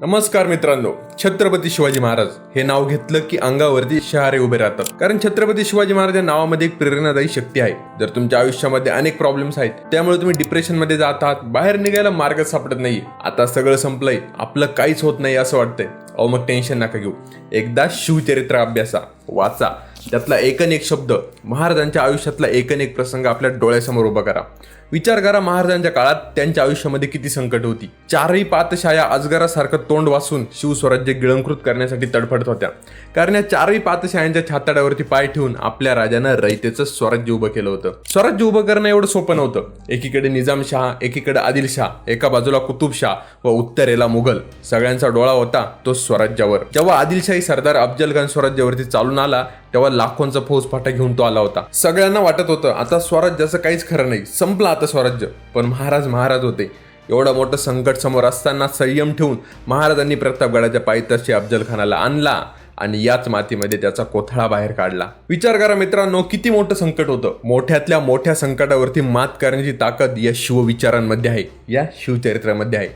नमस्कार मित्रांनो छत्रपती शिवाजी महाराज हे नाव घेतलं की अंगावरती शहारे उभे राहतात. कारण छत्रपती शिवाजी महाराज या नावामध्ये एक प्रेरणादायी शक्ती आहे. जर तुमच्या आयुष्यामध्ये अनेक प्रॉब्लेम्स आहेत त्यामुळे तुम्ही डिप्रेशनमध्ये जात आहात बाहेर निघायला मार्ग सापडत नाही आता सगळं संपलंय आपलं काहीच होत नाही असं वाटतंय. अहो मग टेन्शन नका घेऊ. एकदा शिवचरित्र अभ्यासा वाचा. त्यातला एकन एक शब्द महाराजांच्या आयुष्यातला एकन एक प्रसंग आपल्या डोळ्यासमोर उभा करा. विचार करा महाराजांच्या काळात त्यांच्या आयुष्यामध्ये किती संकट होती. चारही पातशाया अजगरासारखं तोंड वाचून शिवस्वराज्य गिळंकृत करण्यासाठी तडफडत होत्या. कारण या चारही पातशायांच्या छाताड्यावरती पाय ठेवून आपल्या राजानं रयतेचं स्वराज्य उभं केलं होतं. स्वराज्य उभं करणं एवढं सोपं नव्हतं. एकीकडे निजामशाह एकीकडे आदिलशाह एका बाजूला कुतुबशाह व उत्तरेला मुघल. सगळ्यांचा डोळा होता तो स्वराज्यावर. जेव्हा आदिलशाही सरदार अफजल खान स्वराज्यावरती चालून आला तेव्हा लाखोंचा फौजफाटा घेऊन तो आला होता. सगळ्यांना वाटत होतं आता स्वराज्याचं काहीच खरं नाही. संपलं आता स्वराज्य. पण महाराज महाराज होते. एवढं मोठं संकट समोर असताना संयम ठेवून महाराजांनी प्रतापगडाच्या पायथ्याशी अफजल खानाला आणला आणि याच मातीमध्ये त्याचा कोथळा बाहेर काढला. विचार करा मित्रांनो किती मोठं संकट होतं. मोठ्यातल्या मोठ्या संकटावरती मात करण्याची ताकद या शिवविचारांमध्ये आहे. या शिवचरित्रामध्ये आहे.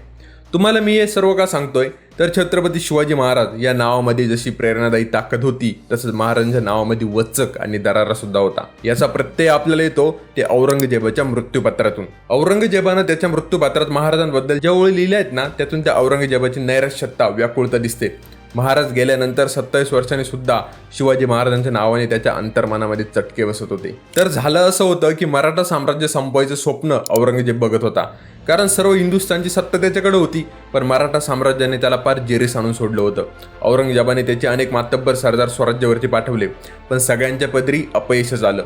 तुम्हाला मी हे सर्व का सांगतोय? तर छत्रपती शिवाजी महाराज या नावामध्ये जशी प्रेरणादायी ताकद होती तसंच महाराजांच्या नावामध्ये वचक आणि दरारा सुद्धा होता. याचा प्रत्यय आपल्याला येतो ते औरंगजेबाच्या मृत्यूपत्रातून. औरंगजेबानं त्याच्या मृत्यूपत्रात महाराजांबद्दल ज्या ओळी लिहिल्या आहेत ना त्यातून त्या औरंगजेबाची नैराश्यता व्याकुळता दिसते. महाराज गेल्यानंतर सत्तावीस वर्षांनी सुद्धा शिवाजी महाराजांच्या नावाने त्याच्या अंतर्मनामध्ये चटके बसत होते. तर झालं असं होतं की मराठा साम्राज्य संपवायचं स्वप्न औरंगजेब बघत होता. कारण सर्व हिंदुस्थानची सत्ता त्याच्याकडे होती पण मराठा साम्राज्याने त्याला फार जेरीस आणून सोडलं होतं. औरंगजेबाने त्याचे अनेक मातब्बर सरदार स्वराज्यावरती पाठवले पण सगळ्यांच्या पदरी अपयश आलं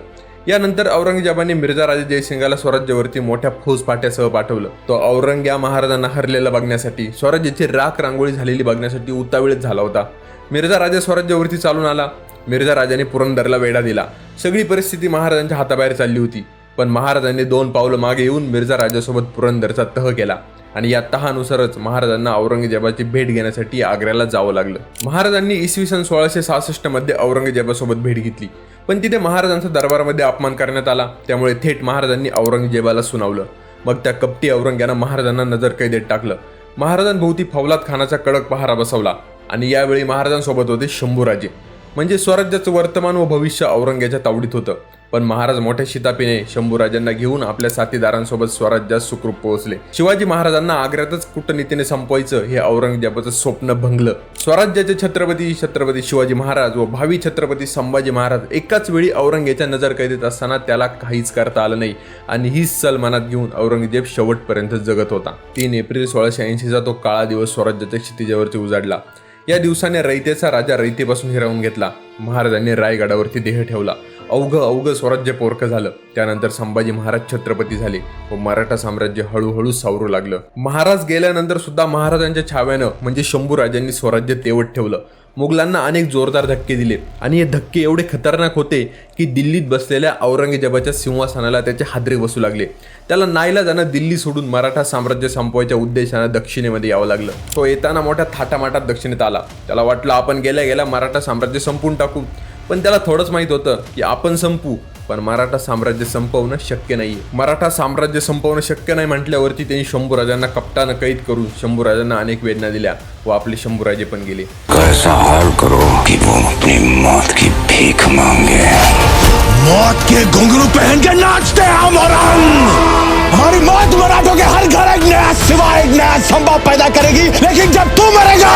यानंतर औरंगजेबाने मिर्झा राजे जयसिंगाला स्वराज्यावरती मोठ्या फौजफाट्यासह पाठवलं. तो औरंग या महाराजांना हरलेला बघण्यासाठी स्वराज्याची राख रांगोळी झालेली बघण्यासाठी उतावीळच झाला होता. मिर्झा राजा स्वराज्यावरती चालून आला. मिर्झा राजाने पुरंदरला वेढा दिला. सगळी परिस्थिती महाराजांच्या हाताबाहेर चालली होती. पण महाराजांनी दोन पावलं मागे येऊन मिर्झा राजासोबत पुरंदरचा तह केला आणि या तहानुसारच महाराजांना औरंगजेबाची भेट घेण्यासाठी आग्र्याला जावं लागलं. महाराजांनी इसवी सन सोळाशे सहासष्टमध्ये औरंगजेबासोबत भेट घेतली. पण तिथे महाराजांचा दरबारमध्ये अपमान करण्यात आला. त्यामुळे थेट महाराजांनी औरंगजेबाला सुनावलं. मग त्या कपटी औरंग्यानं महाराजांना नजर कैदेत टाकलं. महाराजांभोवती फौलाद खानाचा कडक पहारा बसवला आणि यावेळी महाराजांसोबत होते शंभूराजे. म्हणजे स्वराज्याचं वर्तमान व भविष्य औरंग्याच्या तावडीत होतं. पण महाराज मोठ्या शितापीने शंभूराजांना घेऊन आपल्या साथीदारांसोबत स्वराज्यात सुखरूप पोहोचले. शिवाजी महाराजांना आग्र्यातच कूटनीतीने संपवायचं हे औरंगजेबाचं स्वप्न भंगलं. स्वराज्याचे छत्रपती छत्रपती शिवाजी महाराज व भावी छत्रपती संभाजी महाराज एकाच वेळी औरंगजेच्या नजर कैदेत असताना त्याला काहीच करता आलं नाही आणि हीच सल मनात घेऊन औरंगजेब शेवटपर्यंत जगत होता. तीन एप्रिल सोळाशे ऐंशीचा तो काळा दिवस स्वराज्याच्या क्षितिजावरती उजाडला. या दिवसाने रयतेचा राजा रयतेपासून हिरावून घेतला. महाराजांनी रायगडावरती देह ठेवला. अवघं अवघं स्वराज्य पोरकं झालं. त्यानंतर संभाजी महाराज छत्रपती झाले व मराठा साम्राज्य हळूहळू सावरू लागलं. महाराज गेल्यानंतर सुद्धा महाराजांच्या छाव्यानं म्हणजे शंभू राजांनी स्वराज्य तेवट ठेवलं. मुघलांना अनेक जोरदार धक्के दिले. आणि हे धक्के एवढे खतरनाक होते की दिल्लीत बसलेल्या औरंगजेबाच्या सिंहासनाला त्याचे हादरे बसू लागले. त्याला नाईला जाणं दिल्ली सोडून मराठा साम्राज्य संपवायच्या उद्देशानं दक्षिणेमध्ये यावं लागलं. तो येताना मोठ्या थाटामाटात दक्षिणेत आला. त्याला वाटलं आपण गेल्या गेल्या मराठा साम्राज्य संपून टाकू. पण त्याला थोडंच माहीत होतं की आपण संपू पण मराठा साम्राज्य संपवणं शक्य नाही मराठा साम्राज्य संपवणं शक्य नाही म्हटल्यावरती त्यांनी शंभूराजांना कपटानं कैद करून शंभूराजांना अनेक वेदना दिल्या व आपले शंभूराजे पण गेले. कसा हाल करो कि वो अपनी मौत की भीख मांगे। मौत के घुंघरू पहन के नाचते हम और हम। हमारी मौत मराठों के हर घर एक नया सिवा एक नया संभव पैदा करेगी। लेकिन जब तू मरेगा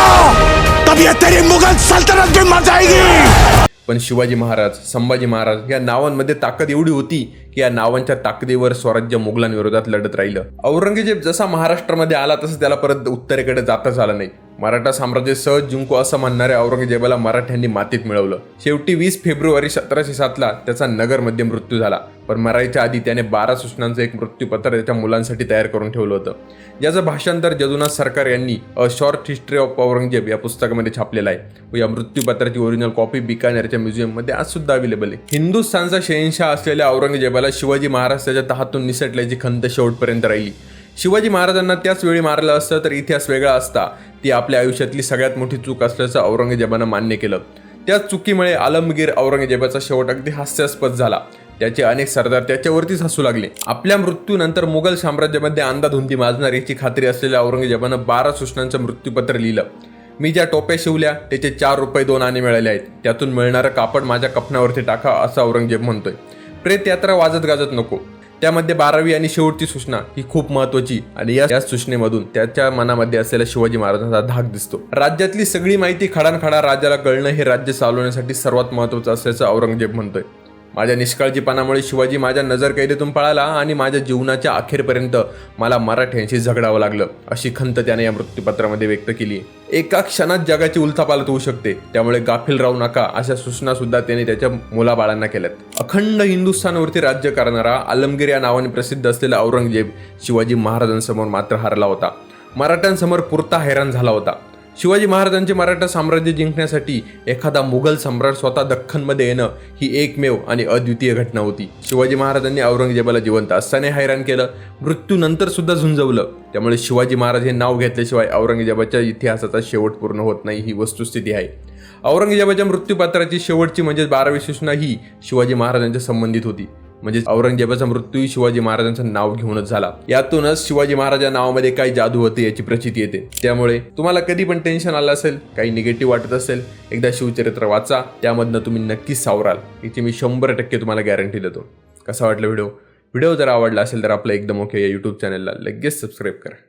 तब ये तेरी मुगल सल्तनत भी मर जाएगी। पण शिवाजी महाराज संभाजी महाराज या नावांमध्ये ताकद एवढी होती की या नावांच्या ताकदीवर स्वराज्य मुघलांविरोधात लढत राहिलं. औरंगजेब जसा महाराष्ट्रामध्ये आला तसं त्याला परत उत्तरेकडे जाताच आला नाही. मराठा साम्राज्य सहज जिंकू असं म्हणणाऱ्या औरंगजेबाला मराठ्यांनी मातीत मिळवलं. शेवटी वीस फेब्रुवारी सतराशे सातला त्याचा नगरमध्ये मृत्यू झाला. पण मरायच्या आधी त्याने बारा सूचनांचं एक मृत्यूपत्र त्याच्या मुलांसाठी तयार करून ठेवलं होतं. ज्याचं भाषांतर जदुनाथ सरकार यांनी a short history of Aurangzeb या पुस्तकामध्ये छापलेलं आहे. व या मृत्यूपत्राची ओरिजिनल कॉपी बिकानेरच्या म्युझियममध्ये आज सुद्धा अवेलेबल आहे. हिंदुस्थानचा शहनशाह असलेल्या औरंगजेबाला शिवाजी महाराज त्याच्या तहातून निसटल्याची खंत शेवटपर्यंत राहिली. शिवाजी महाराजांना त्याच वेळी मारलं असतं तर इतिहास वेगळा असता. ती आपल्या आयुष्यातली सगळ्यात मोठी चूक असल्याचं औरंगजेबानं मान्य केलं. त्याच चुकीमुळे आलमगीर औरंगजेबाचा शेवट अगदी हास्यास्पद झाला. त्याचे अनेक सरदार त्याच्यावरतीच हसू लागले. आपल्या मृत्यूनंतर मुघल साम्राज्यामध्ये अंधाधुंदी माजणार याची खात्री असलेल्या औरंगजेबानं बारा सूचनांचं मृत्यूपत्र लिहिलं. मी ज्या टोप्या शिवल्या त्याचे चार रुपये दोन आणे मिळाले आहेत. त्यातून मिळणारं कापड माझ्या कफनावरती टाका असं औरंगजेब म्हणतोय. प्रेत यात्रा वाजत गाजत नको. त्यामध्ये बारावी आणि शेवटची सूचना ही खूप महत्वाची आणि या सूचनेमधून त्याच्या मनामध्ये असलेला शिवाजी महाराजांचा धाक दिसतो. राज्यातली सगळी माहिती खडानखडा राजाला कळणं हे राज्य चालवण्यासाठी सर्वात महत्वाचं असल्याचं औरंगजेब म्हणतोय. माझ्या निष्काळजीपणामुळे शिवाजी माझ्या नजरकैदेतून पळाला आणि माझ्या जीवनाच्या अखेरपर्यंत मला मराठ्यांशी झगडावं लागलं अशी खंत त्याने या मृत्यूपत्रामध्ये व्यक्त केली. एका क्षणात जगाची उलथापालत होऊ शकते त्यामुळे गाफील राहू नका अशा सूचना सुद्धा त्याने त्याच्या मुलाबाळांना केल्यात. अखंड हिंदुस्थानवरती राज्य करणारा आलमगीर या नावाने प्रसिद्ध असलेला औरंगजेब शिवाजी महाराजांसमोर मात्र हरला होता. मराठ्यांसमोर पुरता हैराण झाला होता. शिवाजी महाराजांचे मराठा साम्राज्य जिंकण्यासाठी एखादा मुघल सम्राट स्वतः दख्खनमध्ये येणं ही एकमेव आणि अद्वितीय घटना होती. शिवाजी महाराजांनी औरंगजेबाला जिवंत असताने हैराण केलं मृत्यूनंतर सुद्धा झुंजवलं. त्यामुळे शिवाजी महाराज हे नाव घेतल्याशिवाय औरंगजेबाच्या इतिहासाचा शेवट पूर्ण होत नाही ही वस्तुस्थिती आहे. औरंगजेबाच्या मृत्यूपात्राची शेवटची म्हणजे बारावी सूचना ही शिवाजी महाराजांच्या संबंधित होती. म्हणजे औरंगजेबाचा मृत्यू शिवाजी महाराजांचं नाव घेऊनच झाला. यातूनच शिवाजी महाराजा नावामध्ये काय जादू होते याची प्रचिती येते. त्यामुळे तुम्हाला कधी पण टेन्शन आलं असेल काही निगेटिव्ह वाटत असेल एकदा शिवचरित्र वाचा त्यामधनं तुम्ही नक्कीच सावराल. याची मी शंभर टक्के तुम्हाला गॅरंटी देतो. कसा वाटलं व्हिडिओ व्हिडिओ जर आवडला असेल तर आपलं एकदम ओके या यूट्यूब चॅनलला लगेच सबस्क्राईब करा.